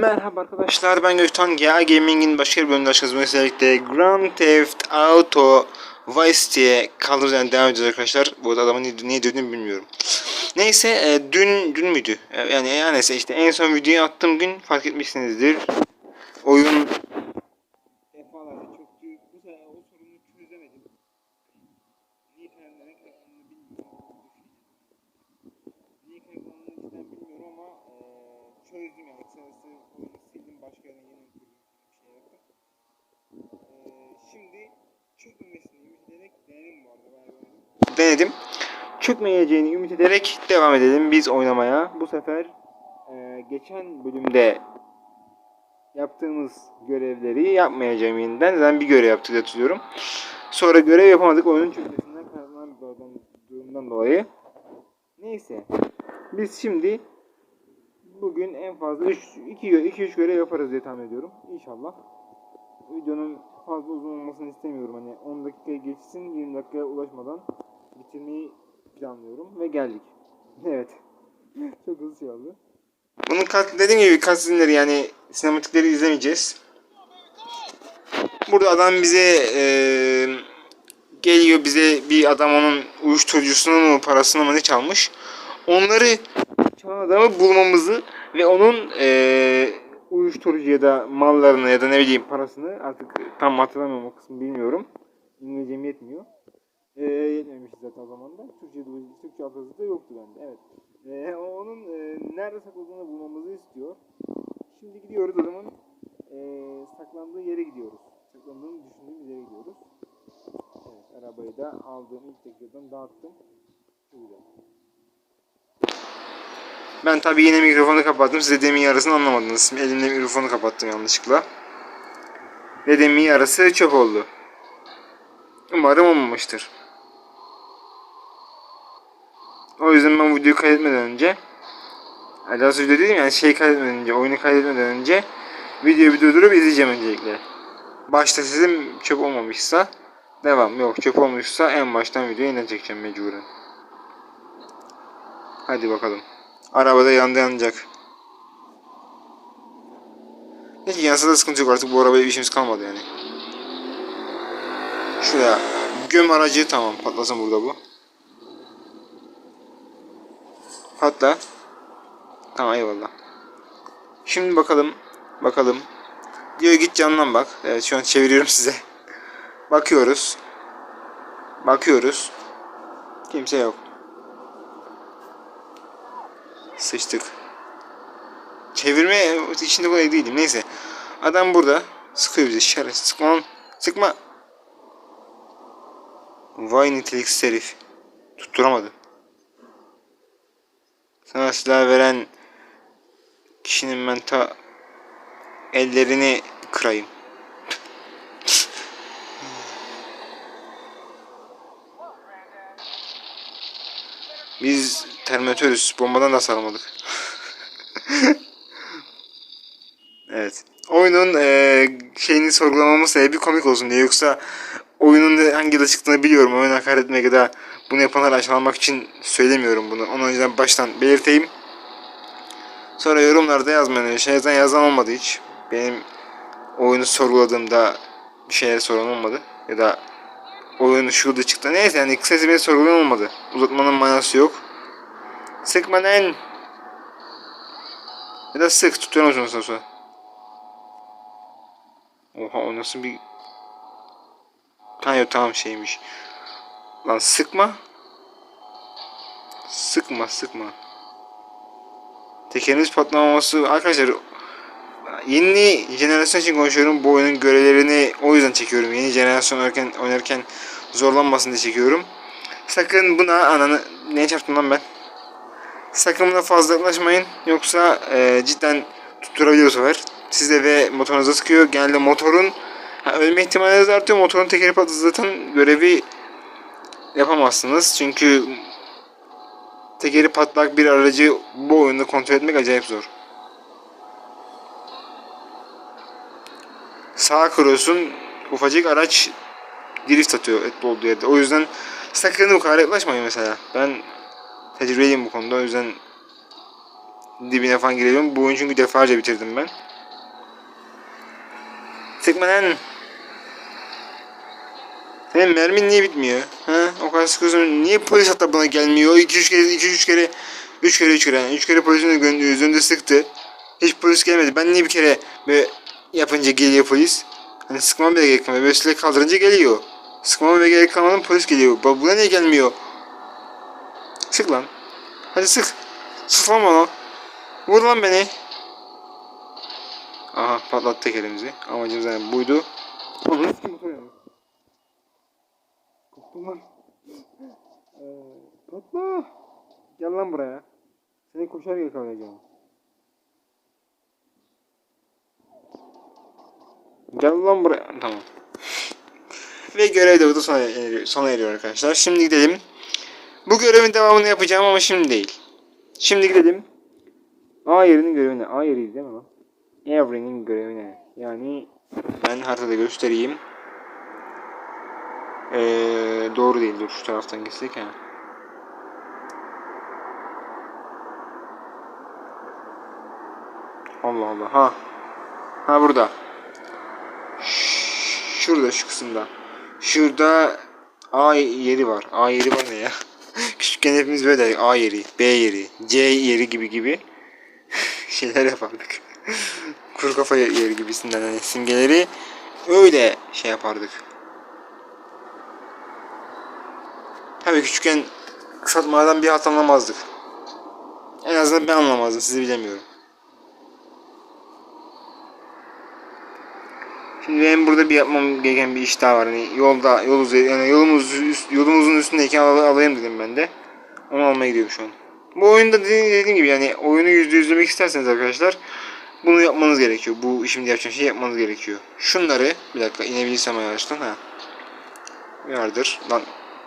Merhaba arkadaşlar ben Gökhan GA Gaming'in başka bir bölümünde açıkçası özellikle Grand Theft Auto Vice City'ye kaldığımız yerden devam edeceğiz arkadaşlar. Bu adamın ne, ne dediğini bilmiyorum. Neyse e, dün dün müydü? E, yani yani neyse işte en son videoyu attığım gün fark etmişsinizdir. Oyun defalarca çöktü. Bu sefer o sorunu çözemedim. Niye kaynaklarına kaynaklarını bilmiyorum. Niye kaynaklarını cidden bilmiyorum ama eee çözdüm yani. Kısacası oyunu sildim başka yerine yeni kurdum. Bir şey yaptım. Eee şimdi çökmemesini ümit ederek denedim bu arada. Bayağı bir oynadım. Denedim. Çökmeyeceğini ümit ederek devam edelim biz oynamaya. Bu sefer eee, geçen bölümde yaptığımız görevleri yapmayacağım yeniden. Zaten bir görev yaptık hatırlıyorum. Sonra görev yapamadık oyunun çökmesinden kaynaklanan durumdan- dolayı. Neyse. Biz şimdi bugün en fazla 3 2 2 3 görev yaparız diye tahmin ediyorum. İnşallah. Videonun fazla uzun olmasını istemiyorum. Hani 10 dakikaya geçsin 20 dakikaya ulaşmadan bitirmeyi planlıyorum ve geldik. Evet. Çok hızlı şey oldu. Bunun kat, dediğim gibi cutscene'leri yani sinematikleri izlemeyeceğiz. Burada adam bize eee, geliyor bize bir adam onun uyuşturucusunu mu parasını mı ne çalmış. Onları çalan adamı bulmamızı ve onun eee uyuşturucu ya da mallarını ya da ne bileyim parasını artık tam hatırlamıyorum o kısmı bilmiyorum. İngilizcem yetmiyor. Eee yetmemişti zaten o zaman da. Türkçe, Türkçe altyazısı da yoktu bende. Evet. O onun eee, nerede sakladığını bulmamızı istiyor. Şimdi gidiyoruz adamın eee saklandığı yere gidiyoruz. Saklandığını düşündüğümüz yere gidiyoruz. Evet, arabayı da aldığım ilk dakikadan dağıttım. Güzel. Ben tabii yine mikrofonu kapattım. Siz dedemin yarısını anlamadınız. Elimle mikrofonu kapattım yanlışlıkla. Dedemin yarısı çöp oldu. Umarım olmamıştır. O yüzden ben videoyu kaydetmeden önce daha video dedim yani şey kaydetmeden önce, oyunu kaydetmeden önce videoyu bir durdurup izleyeceğim öncelikle. Başta sizin çöp olmamışsa devam. Yok çöp olmuşsa en baştan videoyu yeniden çekeceğim mecburen. Hadi bakalım. Arabada yandı yanacak. Neyse yansa da sıkıntı yok artık bu arabaya bir işimiz kalmadı yani. Şuraya göm aracı tamam patlasın burada bu. Patla. Tamam eyvallah. Şimdi bakalım. Bakalım. Diyor git canlan bak. Evet şu an çeviriyorum size. Bakıyoruz. Bakıyoruz. Kimse yok. Sıçtık. Çevirme içinde kolay değilim. Neyse. Adam burada. Sıkıyor bizi. Şerefsiz. Sıkma. Sıkma. Vay niteliksiz herif. Tutturamadı. Sana silah veren kişinin ben ta ellerini kırayım. Biz terminatörüz. Bombadan da sarılmadık. evet. Oyunun eee, şeyini sorgulamamın sebebi komik olsun diye. Yoksa oyunun hangi yılda çıktığını biliyorum. Oyunu hakaret etmek ya bunu yapanları aşağılamak için söylemiyorum bunu. Onu önceden baştan belirteyim. Sonra yorumlarda yazmayın. Şey yazan olmadı hiç. Benim oyunu sorguladığımda bir şeyler soran olmadı. Ya da oyunu şurada çıktı. Neyse yani kısacası beni sorgulayan olmadı. Uzatmanın manası yok. Sıkma lan. Ya da sık tutuyorum musun sonra. Oha o nasıl bir... Yok tamam şeymiş. Lan sıkma. Sıkma sıkma. Tekeriniz patlamaması arkadaşlar yeni jenerasyon için konuşuyorum. Bu oyunun görevlerini o yüzden çekiyorum. Yeni jenerasyon oynarken, oynarken zorlanmasın diye çekiyorum. Sakın buna ananı ne çarptım lan ben? Sakın buna fazla yaklaşmayın. Yoksa e, cidden tutturabiliyor bu sefer. Size ve motorunuza sıkıyor. Genelde motorun ha, ölme ihtimaliniz artıyor. Motorun tekeri patladı zaten görevi yapamazsınız. Çünkü tekeri patlak bir aracı bu oyunda kontrol etmek acayip zor. Sağa kırıyorsun ufacık araç drift atıyor etli olduğu yerde. O yüzden sakın bu kadar yaklaşmayın mesela. Ben tecrübeliyim bu konuda. O yüzden dibine falan girebiliyorum. Bu oyunu çünkü defalarca bitirdim ben. Sıkma Senin mermin niye bitmiyor? Ha? O kadar sıkıyorsun. Niye polis hatta buna gelmiyor? 2-3 kere, 2-3 kere, 3 kere, 3 kere. Yani 3 kere polisin gö- yüzünde sıktı. Hiç polis gelmedi. Ben niye bir kere böyle yapınca geliyor polis? Hani sıkmam bile gerek kalmıyor. Böyle kaldırınca geliyor. Sıkmama bile gerek kalmadan polis geliyor. Bak buna niye gelmiyor? Sık lan. Hadi sık. Sık lan bana. Vur lan beni. Aha patlattık elimizi. Amacımız yani buydu. Onu lan. Ee, patla. Gel lan buraya. Seni koşar yakalayacağım. Gel lan buraya. Tamam. Ve görev de burada sona sona eriyor arkadaşlar. Şimdi gidelim. Bu görevin devamını yapacağım ama şimdi değil. Şimdi gidelim. A yerinin görevine. A yeri değil mi lan? Every'nin görevine. Yani ben haritada göstereyim. Ee, doğru değil. Şu taraftan gitsek ha. Allah Allah. Ha. Ha burada. Ş- Şurada şu kısımda. Şurada A yeri var. A yeri var ne ya? Küçükken hepimiz böyle derdik. A yeri, B yeri, C yeri gibi gibi şeyler yapardık. Kuru kafa yeri gibisinden hani simgeleri öyle şey yapardık. Tabii küçükken kısaltmadan bir hat anlamazdık. En azından ben anlamazdım. Sizi bilemiyorum. Şimdi benim burada bir yapmam gereken bir iş daha var. Hani yolda yol üzeri yani yolumuz üst- yolumuzun üstündeyken al, alayım dedim ben de. Onu almaya gidiyorum şu an. Bu oyunda dediğim, gibi yani oyunu yüzde yüzlemek isterseniz arkadaşlar bunu yapmanız gerekiyor. Bu şimdi yapacağım şey yapmanız gerekiyor. Şunları bir dakika inebilirsem yavaştan ha. Yardır. Lan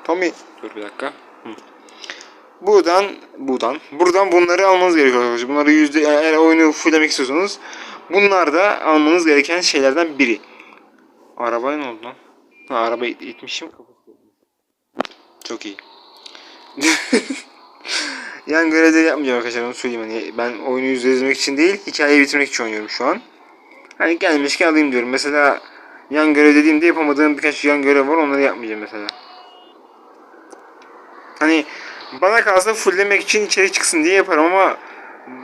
Tommy dur bir dakika. Hı. Buradan buradan buradan bunları almanız gerekiyor arkadaşlar. Bunları yüzde eğer oyunu fulllemek istiyorsanız bunlar da almanız gereken şeylerden biri. Arabaya ne oldu lan? Ha araba it- itmişim. Çok iyi. yani görevleri yapmayacağım arkadaşlar onu söyleyeyim hani ben oyunu yüzde izlemek için değil hikayeyi bitirmek için oynuyorum şu an. Hani gelmişken alayım diyorum. Mesela yan görev dediğimde yapamadığım birkaç yan görev var onları yapmayacağım mesela. Hani bana kalsa fulllemek için içerik çıksın diye yaparım ama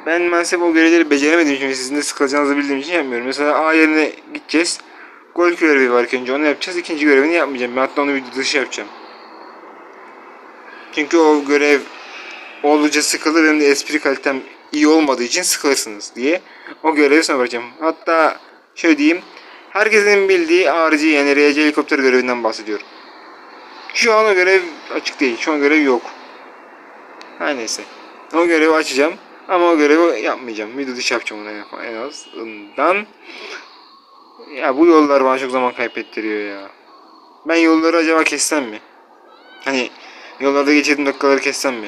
ben maalesef o görevleri beceremediğim için ve sizin de sıkılacağınızı bildiğim için yapmıyorum. Mesela A yerine gideceğiz. Gol görevi var önce onu yapacağız. İkinci görevini yapmayacağım. Ben hatta onu bir dışı yapacağım. Çünkü o görev oldukça sıkıldı. Benim de espri kalitem iyi olmadığı için sıkılırsınız diye. O görevi sonra bırakacağım. Hatta şöyle diyeyim. Herkesin bildiği RG yani RC helikopter görevinden bahsediyorum. Şu an o görev açık değil. Şu an görev yok. Her neyse. O görevi açacağım. Ama o görevi yapmayacağım. Video dışı yapacağım en- en azından. Ya bu yollar bana çok zaman kaybettiriyor ya. Ben yolları acaba kessem mi? Hani yollarda geçirdiğim dakikaları kessem mi?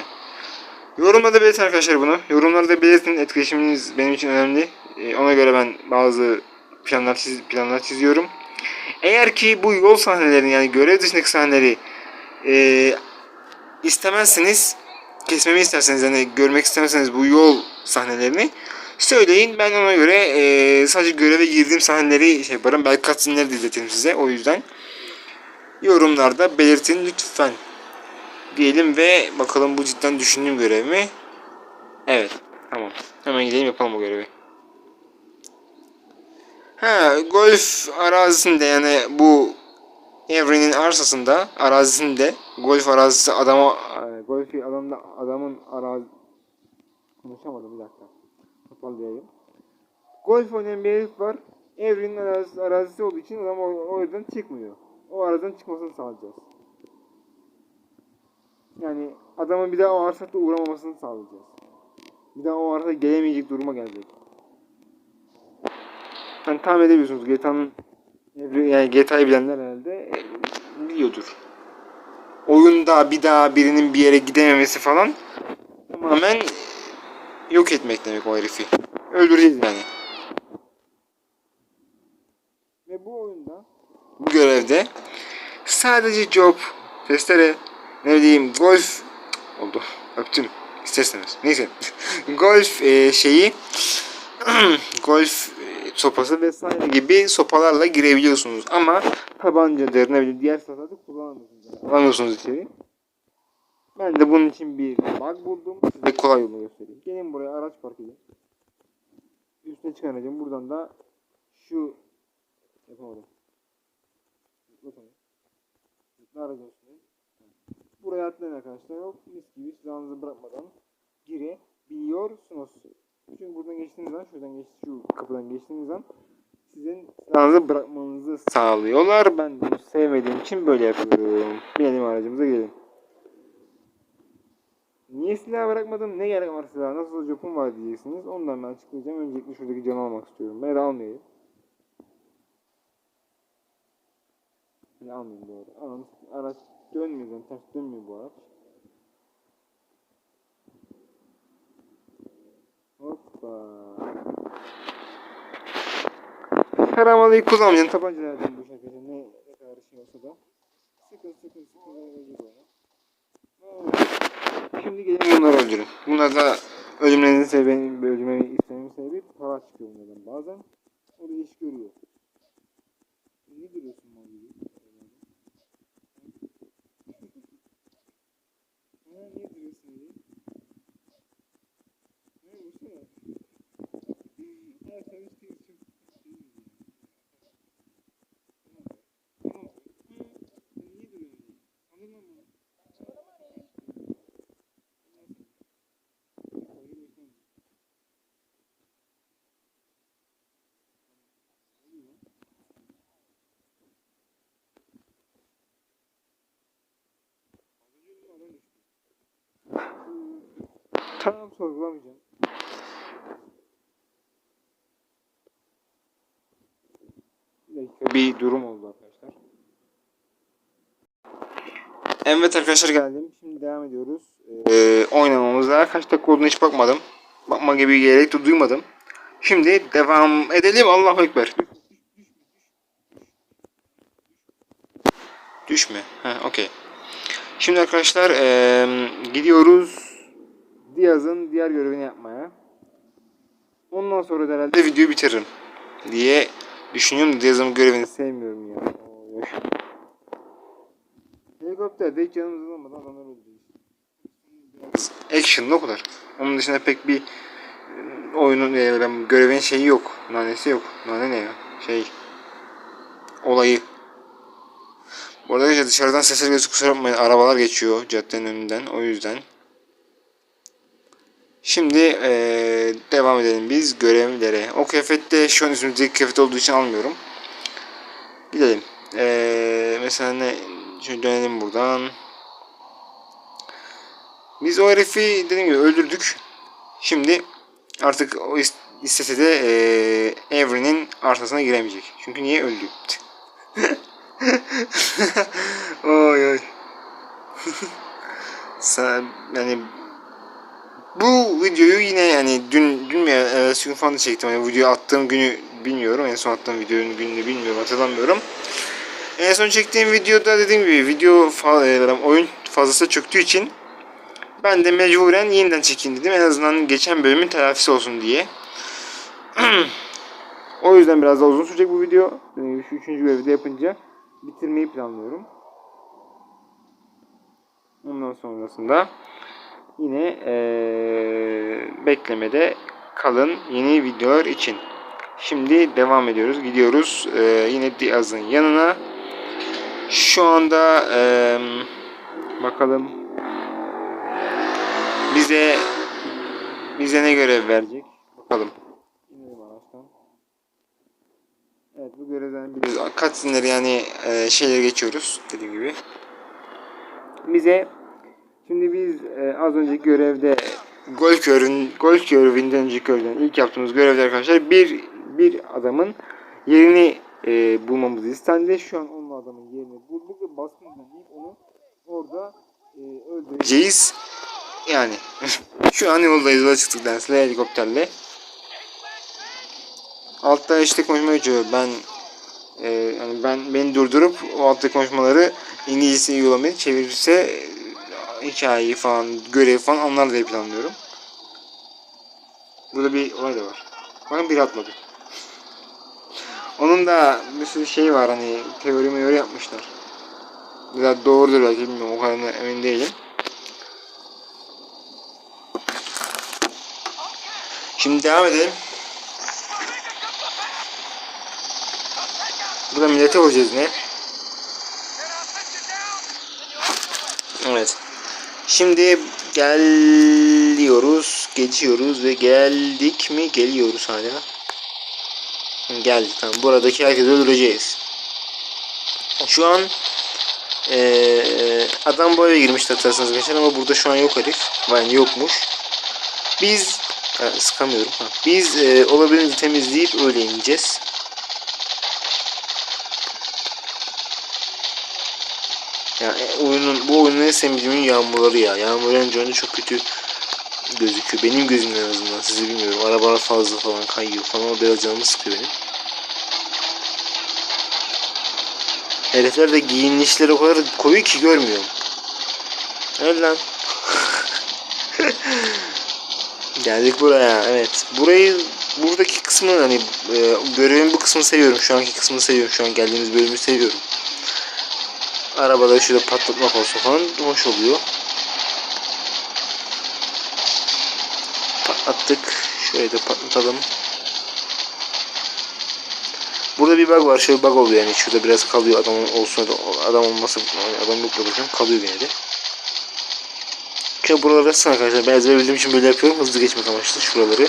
Yorumlarda belirtin arkadaşlar bunu. Yorumlarda belirtin. Etkileşiminiz benim için önemli. Ee, ona göre ben bazı planlar çiz planlar çiziyorum. Eğer ki bu yol sahnelerini yani görev dışındaki sahneleri e, istemezseniz kesmemi isterseniz yani görmek istemezseniz bu yol sahnelerini söyleyin. Ben ona göre e, sadece göreve girdiğim sahneleri şey yaparım. Belki cutscene'leri de izletirim size. O yüzden yorumlarda belirtin lütfen. Diyelim ve bakalım bu cidden düşündüğüm görev mi? Evet. Tamam. Hemen gidelim yapalım o görevi. Ha, golf arazisinde yani bu evrenin arsasında arazisinde golf arazisi adama e, golf adamda adamın arazi konuşamadım bir dakika. Toparlayayım golf oynayan bir herif var. Evrenin arazisi, arazisi olduğu için adam o, o yüzden çıkmıyor. O aradan çıkmasını sağlayacağız. Yani adamın bir daha o arsada uğramamasını sağlayacağız. Bir daha o arsada gelemeyecek duruma gelecek. Hani tahmin edebiliyorsunuz GTA'nın yani GTA'yı bilenler herhalde e, biliyordur. Oyunda bir daha birinin bir yere gidememesi falan tamamen yok etmek demek o herifi. Öldüreceğiz yani. Ve bu oyunda bu görevde sadece job, testere, ne bileyim golf oldu. Öptüm. İsterseniz. Neyse. golf e, şeyi golf e, sopası vesaire gibi sopalarla girebiliyorsunuz. Ama tabancadır ne bileyim diğer silahları kullanamıyorsunuz. Alamıyorsunuz içeri. Ben de bunun için bir bug buldum. Size kolay yolunu göstereyim. Gelin buraya araç park edin. Üstüne çıkaracağım. Buradan da şu yapamadım. Zıpla aracın üstüne. Buraya atlayın arkadaşlar. Hop mis gibi silahınızı bırakmadan girebiliyorsunuz. Çünkü buradan geçtiğiniz zaman şuradan geç, şu kapıdan geçtiğiniz zaman sizin silahınızı bırakmanızı sağlıyorlar. Ben bunu sevmediğim için böyle yapıyorum. Binelim aracımıza gelin. Niye silah bırakmadım? Ne gerek var silah? Nasıl copum var diyeceksiniz. Ondan ben açıklayacağım. Öncelikle şuradaki canı almak istiyorum. Ben de almayayım. Ne almayayım bu arada. Araç dönmüyor. Ters dönmüyor bu araç. Hoppa. Karamalıyı kullanmayacaksın. Tabancalardan bu şekilde ne, kadar şey olsa da. Sıkın sıkın sıkın. öldür. Şimdi gelin bunları öldürün. Bunlar da ölümlerinin sebebi, ölümlerini istememin sebebi para çıkıyor bunlardan bazen. O da iş görüyor. Ne duruyorsun lan gibi? Ha, niye duruyorsun öyle? Ha, vursana. Anladın mı? Tamam sorgulamayacağım. Bir durum oldu arkadaşlar. Evet arkadaşlar geldim. Şimdi devam ediyoruz. Ee, oynamamıza kaç dakika olduğunu hiç bakmadım. Bakma gibi gerek de duymadım. Şimdi devam edelim. Allahu Ekber. Düşme. Ha, okey. Şimdi arkadaşlar eee, gidiyoruz Diaz'ın diğer görevini yapmaya. Ondan sonra da herhalde videoyu bitiririm diye düşünüyorum. Diaz'ın görevini sevmiyorum ya. Helikopterde hiç yanımızda olmadan adamlar öldürüyor. Action'lı o kadar. Onun dışında pek bir e, oyunun e, ben görevin şeyi yok. Nanesi yok. Nane ne ya? Şey olayı. Bu arada dışarıdan sesler gözü kusura bakmayın. Arabalar geçiyor caddenin önünden. O yüzden. Şimdi eee, devam edelim biz görevlere. O kıyafette şu an üstümüzdeki kıyafet olduğu için almıyorum. Gidelim. Eee, mesela ne? Şöyle dönelim buradan. Biz o herifi dediğim gibi öldürdük. Şimdi artık o is- istese de eee Avery'nin arsasına giremeyecek. Çünkü niye öldü? oy oy. Sen yani bu videoyu yine yani dün dün mü evvelsi falan da çektim. Yani video attığım günü bilmiyorum. En son attığım videonun gününü bilmiyorum. Hatırlamıyorum. En son çektiğim videoda dediğim gibi video e, oyun fazlası çöktüğü için ben de mecburen yeniden çekeyim dedim. En azından geçen bölümün telafisi olsun diye. o yüzden biraz daha uzun sürecek bu video. Gibi Şu üçüncü görevi de yapınca bitirmeyi planlıyorum. Ondan sonrasında yine eee, beklemede kalın yeni videolar için. Şimdi devam ediyoruz. Gidiyoruz eee, yine Diaz'ın yanına. Şu anda eee, bakalım bize bize ne görev verecek? Bakalım. Evet bu görevden biliyoruz. Cutscene'leri yani eee şeyleri geçiyoruz dediğim gibi. Bize Şimdi biz e, az önceki görevde golf görevin golf görevinden önceki görevden ilk yaptığımız görevde arkadaşlar bir bir adamın yerini e, bulmamız istendi. Şu an onun adamın yerini bulduk ve baskın düzenleyip onu orada e, öldüreceğiz. Yani şu an yoldayız yola çıktık dersle helikopterle. Altta işte konuşma geçiyor. Ben e, yani ben beni durdurup o altta konuşmaları İngilizce uygulamaya çevirirse hikayeyi falan, görev falan onlarla da planlıyorum. Burada bir olay da var. Bakın biri atladı. Onun da bir sürü şey var hani teori meori yapmışlar. Biraz doğrudur belki bilmiyorum o kadar da emin değilim. Şimdi devam edelim. Burada millete vuracağız ne? Evet. Şimdi geliyoruz, geçiyoruz ve geldik mi? Geliyoruz hala. Geldik tamam. Buradaki herkesi öldüreceğiz. Şu an eee, adam bu eve girmişti hatırlarsanız geçen ama burada şu an yok herif. Yani yokmuş. Biz ha, sıkamıyorum. Ha. Biz eee olabildiğince temizleyip öyle ineceğiz. Ya e, oyunun bu oyunun en sevmediğim yağmurları ya. Yağmur önce önce çok kötü gözüküyor. Benim gözümden en azından sizi bilmiyorum. Arabalar fazla falan kayıyor falan o biraz canımı sıkıyor benim. Herifler de giyinişleri o kadar koyu ki görmüyorum. Evet lan. Geldik buraya. Evet. Burayı buradaki kısmı hani e, görevin bu kısmını seviyorum. Şu anki kısmını seviyorum. Şu an geldiğimiz bölümü seviyorum. Arabada şurada patlatmak olsun falan hoş oluyor. Patlattık. Şöyle de patlatalım. Burada bir bug var. Şöyle bug oluyor yani. Şurada biraz kalıyor. Adam olsun da adam olmasa yani adam yok bakacağım. Kalıyor yine de. Şöyle buraları açsın arkadaşlar. Ben ezbere bildiğim için böyle yapıyorum. Hızlı geçmek amaçlı şuraları.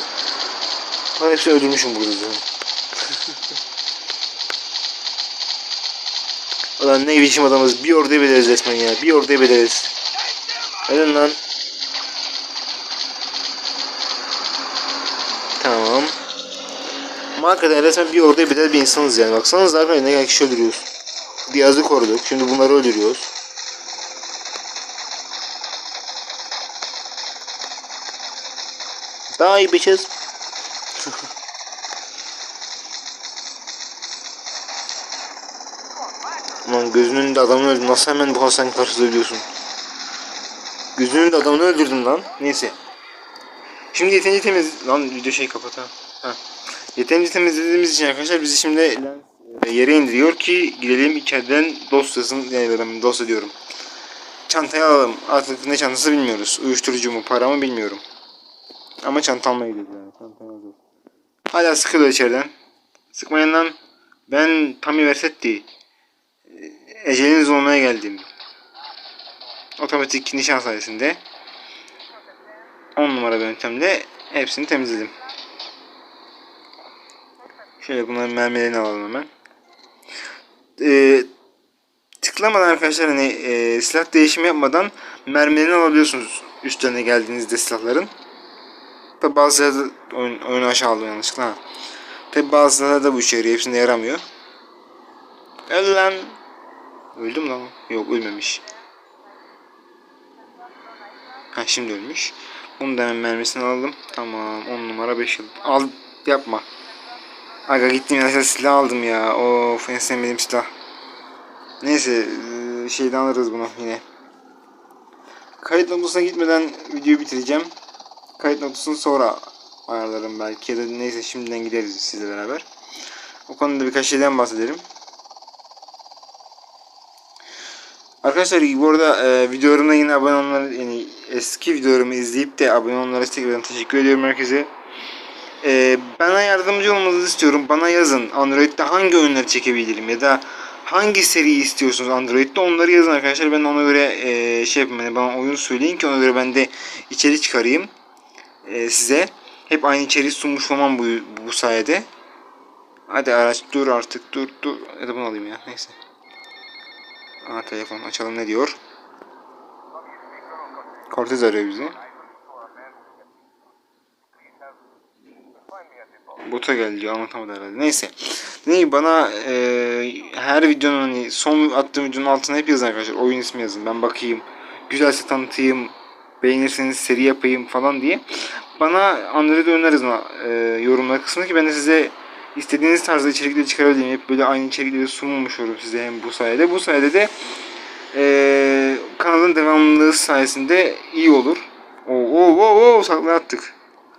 Ben hepsini öldürmüşüm burada zaten. Ulan ne biçim adamız. Bir orduya bedeliz resmen ya. Bir orduya bedeliz. Hadi lan. Tamam. Ama hakikaten resmen bir orduya bedel bir insanız yani. Baksanız zaten ne kadar kişi öldürüyoruz. Diyaz'ı koruduk. Şimdi bunları öldürüyoruz. Daha iyi bitches. Ulan gözünün önünde adamı öldürdün. Nasıl hemen bu Hasan karşısında ölüyorsun? Gözünün önünde adamını öldürdün lan. Neyse. Şimdi yeterince temiz... Lan video şey kapat ha. ha. Yeterince temizlediğimiz için arkadaşlar bizi şimdi e, yere indiriyor ki gidelim içeriden dosyasını yani ben dosya diyorum. Çantayı alalım. Artık ne çantası bilmiyoruz. Uyuşturucu mu para mı bilmiyorum. Ama çanta almaya gidiyoruz yani. Çantayı alacağız. Hala sıkılıyor içeriden. Sıkmayın lan. Ben Tami Versetti. Eceliniz olmaya geldim. Otomatik nişan sayesinde 10 numara yöntemle hepsini temizledim. Şöyle bunların mermilerini alalım hemen. Ee, tıklamadan arkadaşlar hani e, silah değişimi yapmadan mermilerini alabiliyorsunuz üstlerine geldiğinizde silahların. Tabi bazıları da oyun, aşağı aldım yanlışlıkla. Tabi bazıları da bu işe yarıyor. Hepsinde yaramıyor. Öl lan. Öldü mü lan? Yok ölmemiş. Ha şimdi ölmüş. Bunu da hemen mermisini aldım. Tamam 10 numara 5 yıl. Al yapma. Aga gittim ya silah aldım ya. Of en sevmediğim silah. Neyse şeyden alırız bunu yine. Kayıt noktasına gitmeden videoyu bitireceğim. Kayıt noktasını sonra ayarlarım belki ya da neyse şimdiden gideriz sizle beraber. O konuda birkaç şeyden bahsedelim. Arkadaşlar bu arada e, videolarımda yine abone olanlara yani eski videolarımı izleyip de abone olanlara tekrardan teşekkür ediyorum herkese. E, bana yardımcı olmanızı istiyorum. Bana yazın Android'de hangi oyunları çekebilirim ya da hangi seri istiyorsunuz Android'de onları yazın arkadaşlar. Ben ona göre e, şey yapayım. Yani bana oyun söyleyin ki ona göre ben de içerik çıkarayım e, size. Hep aynı içeriği sunmuş olmam bu, bu sayede. Hadi araç dur artık dur dur. Ya da bunu alayım ya neyse. Aa telefon açalım ne diyor? Cortez arıyor bizi. Bota geldi anlatamadı herhalde. Neyse. Ne bana e, her videonun hani son attığım videonun altına hep yazın arkadaşlar. Oyun ismi yazın. Ben bakayım. Güzelse tanıtayım. Beğenirseniz seri yapayım falan diye. Bana Android öneririz e, yorumlar kısmında ki ben de size istediğiniz tarzda içerikleri çıkarabileyim. Hep böyle aynı içerikleri sunmamış olurum size hem bu sayede. Bu sayede de Ee, kanalın devamlılığı sayesinde iyi olur. Oo, oo, oo, oo sakla attık.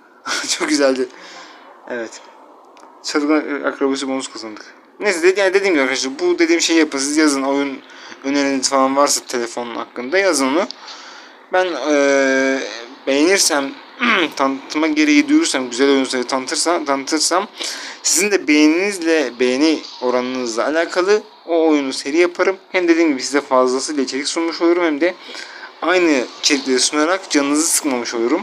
Çok güzeldi. Evet. Çılgın akrabası bonus kazandık. Neyse dedi, yani dediğim gibi arkadaşlar bu dediğim şeyi yapın. Siz yazın oyun öneriniz falan varsa telefonun hakkında yazın onu. Ben eee, beğenirsem tanıtma gereği duyursam güzel oyunları tanıtırsam, tanıtırsam sizin de beğeninizle beğeni oranınızla alakalı o oyunu seri yaparım. Hem dediğim gibi size fazlasıyla içerik sunmuş olurum hem de aynı içerikleri sunarak canınızı sıkmamış olurum.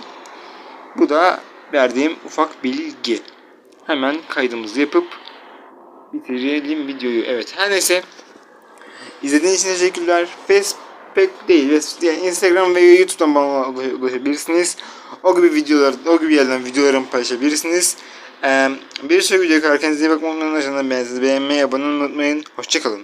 Bu da verdiğim ufak bilgi. Hemen kaydımızı yapıp bitirelim videoyu. Evet her neyse. İzlediğiniz için teşekkürler. Facebook değil. Yani Instagram ve YouTube'dan bana ulaşabilirsiniz. O gibi videolar, o gibi yerden videolarımı paylaşabilirsiniz. Ee, bir kendinize iyi bakmayı unutmayın. Aşağıdan beğenmeyi, abone olmayı unutmayın. Hoşçakalın.